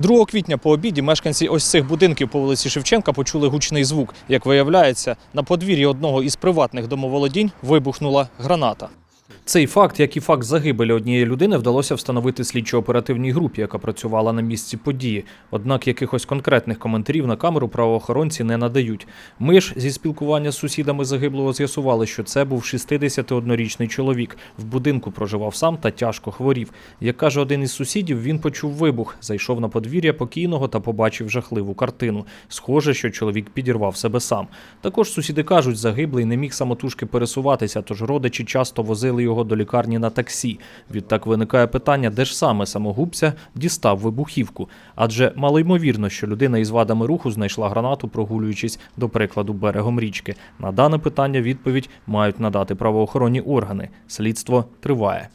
2 квітня по обіді мешканці ось цих будинків по вулиці Шевченка почули гучний звук. Як виявляється, на подвір'ї одного із приватних домоволодінь вибухнула граната. Цей факт, як і факт загибелі однієї людини, вдалося встановити слідчо-оперативній групі, яка працювала на місці події. Однак якихось конкретних коментарів на камеру правоохоронці не надають. Ми ж зі спілкування з сусідами загиблого з'ясували, що це був 61-річний чоловік. В будинку проживав сам та тяжко хворів. Як каже один із сусідів, він почув вибух, зайшов на подвір'я покійного та побачив жахливу картину. Схоже, що чоловік підірвав себе сам. Також сусіди кажуть, загиблий не міг самотужки пересуватися, тож родичі часто возили його до лікарні на таксі. Відтак виникає питання, де ж саме самогубця дістав вибухівку. Адже малоймовірно, що людина із вадами руху знайшла гранату, прогулюючись до прикладу берегом річки. На дане питання відповідь мають надати правоохоронні органи. Слідство триває.